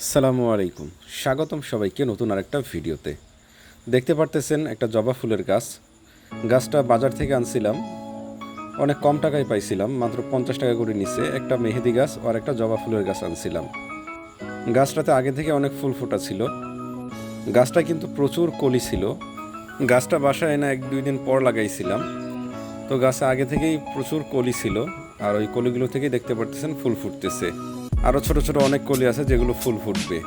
সালামু আলাইকুম। স্বাগতম সবাইকে নতুন আরেকটা ভিডিওতে। দেখতে পারতেছেন একটা জবা ফুলের গাছ। গাছটা বাজার থেকে আনছিলাম। অনেক কম টাকায় পাইছিলাম, মাত্র পঞ্চাশ টাকা করে নিচে একটা মেহেদি গাছ আর একটা জবা ফুলের গাছ আনছিলাম। গাছটাতে আগে থেকে অনেক ফুল ফোটা ছিল। গাছটা কিন্তু প্রচুর কলি ছিল। গাছটা বাসায় এনে এক দুই দিন পর লাগাইছিলাম। তো গাছে আগে থেকেই প্রচুর কলি ছিল আর ওই কলিগুলো থেকেই দেখতে পারতেছেন ফুল ফুটতেছে। আরও ছোট ছোট অনেক কলি আছে যেগুলো ফুল ফুটবে।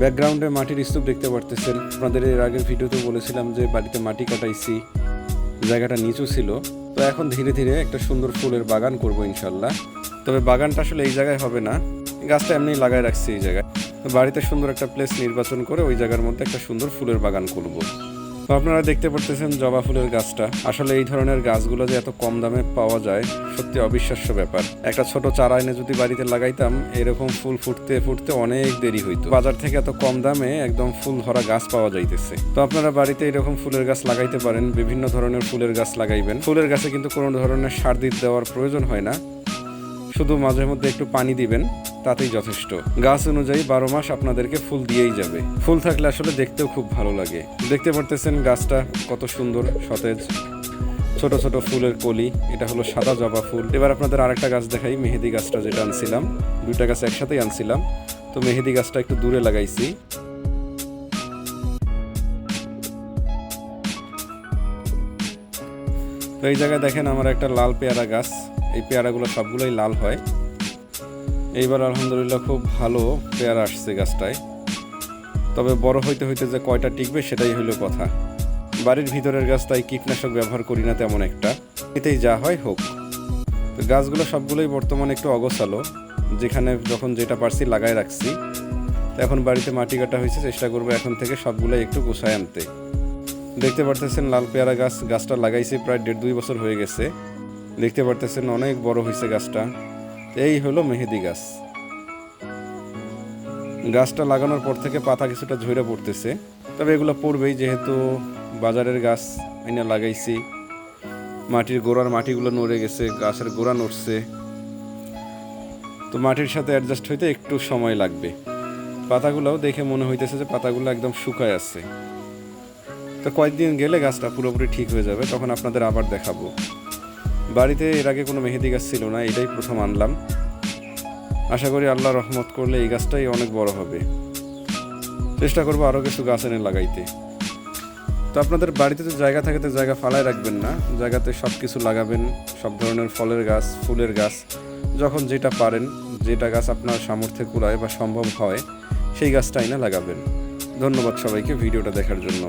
ব্যাকগ্রাউন্ডে মাটির স্তূপ দেখতে পারতেছেন। আপনাদের এর আগের ভিডিওতে বলেছিলাম যে বাড়িতে মাটি কাটাইছি, জায়গাটা নিচু ছিল। তো এখন ধীরে ধীরে একটা সুন্দর ফুলের বাগান করব ইনশাল্লাহ তবে বাগানটা আসলে এই জায়গায় হবে না। গাছটা এমনি লাগায় রাখছি এই জায়গায়। তো বাড়িতে সুন্দর একটা প্লেস নির্বাচন করে ওই জায়গার মধ্যে একটা সুন্দর ফুলের বাগান করব। তো আপনারা দেখতে পারতেছেন জবা ফুলের গাছটা। আসলে এই ধরনের গাছগুলো যে এত কম দামে পাওয়া যায়, সত্যি অবিশ্বাস্য ব্যাপার। একটা ছোট চারা এনে যদি বাড়িতে লাগাইতাম, এরকম ফুল ফুটতে ফুটতে অনেক দেরি হইতো। বাজার থেকে এত কম দামে একদম ফুল ধরা গাছ পাওয়া যাইতেছে। তো আপনারা বাড়িতে এরকম ফুলের গাছ লাগাইতে পারেন, বিভিন্ন ধরনের ফুলের গাছ লাগাইবেন। ফুলের গাছে কিন্তু কোনো ধরনের সার দিতে দেওয়ার প্রয়োজন হয় না। শুধু মাঝে মধ্যে একটু পানি দিবেন। তাতেই যথেষ্ট। গাছ অনুযায়ী বারো মাস আপনাদেরকে ফুল দিয়েই যাবে। ফুল থাকলে আসলে দেখতেও খুব ভালো লাগে। দেখতে পারতেছেন গাছটা কত সুন্দর, সতেজ। ছোট ছোট ফুলের কলি, এটা হলো সাদা জবা ফুল। এবার আপনাদের আরেকটা গাছ দেখাই, মেহেদি গাছটা যেটা আনছিলাম। দুইটা গাছ একসাথেই আনছিলাম। তো মেহেদি গাছটা একটু দূরে লাগাইছি। তো এই জায়গায় দেখেন আমার একটা লাল পেয়ারা গাছ। এই পেয়ারাগুলো সবগুলোই লাল হয়। এইবার আলহামদুলিল্লাহ খুব ভালো পেয়ারা আসছে গাছটায়। তবে বড় হইতে হইতে যে কয়টা টিকবে সেটাই হলো কথা। বাড়ির ভিতরের গাছ তাই কীটনাশক ব্যবহার করি না তেমন একটা। এতেই যা হয় হোক। তো গাছগুলো সবগুলোই বর্তমানে একটু অগোছালো। যেখানে যখন যেটা পারছি লাগাই রাখছি। এখন বাড়িতে মাটি কাটা হয়েছে, চেষ্টা করব এখন থেকে সবগুলোই একটু গোছায় আনতে। দেখতে পারতেছেন লাল পেয়ারা গাছ, গাছটা লাগাইছি প্রায় দেড় দুই বছর হয়ে গেছে। দেখতে পারতেছেন অনেক বড় হয়েছে গাছটা। এই হলো মেহেদি গাছ। গাছটা লাগানোর পর থেকে পাতা কিছুটা ঝরে পড়তেছে। তবে এগুলো পড়বেই, যেহেতু বাজারের গাছ এনে লাগাইছি। মাটির গোড়ার মাটিগুলো নড়ে গেছে, গাছের গোড়া নড়ছে। তো মাটির সাথে অ্যাডজাস্ট হইতে একটু সময় লাগবে। পাতাগুলোও দেখে মনে হইতেছে যে পাতাগুলো একদম শুকায় আছে। তো কয়েকদিন গেলে গাছটা পুরোপুরি ঠিক হয়ে যাবে, তখন আপনাদের আবার দেখাবো। বাড়িতে এর আগে কোনো মেহেদি গাছ ছিল না, এটাই প্রথম আনলাম। আশা করি আল্লাহ রহমত করলে এই গাছটাই অনেক বড় হবে। চেষ্টা করব আরও কিছু গাছ এনে লাগাইতে। তো আপনাদের বাড়িতে তো জায়গা থাকে তো জায়গা ফালায় রাখবেন না। জায়গাতে সব কিছু লাগাবেন, সব ধরনের ফলের গাছ, ফুলের গাছ, যখন যেটা পারেন, যেটা গাছ আপনার সামর্থ্যে কুলায় বা সম্ভব হয়, সেই গাছটা এনে লাগাবেন। ধন্যবাদ সবাইকে ভিডিওটা দেখার জন্য।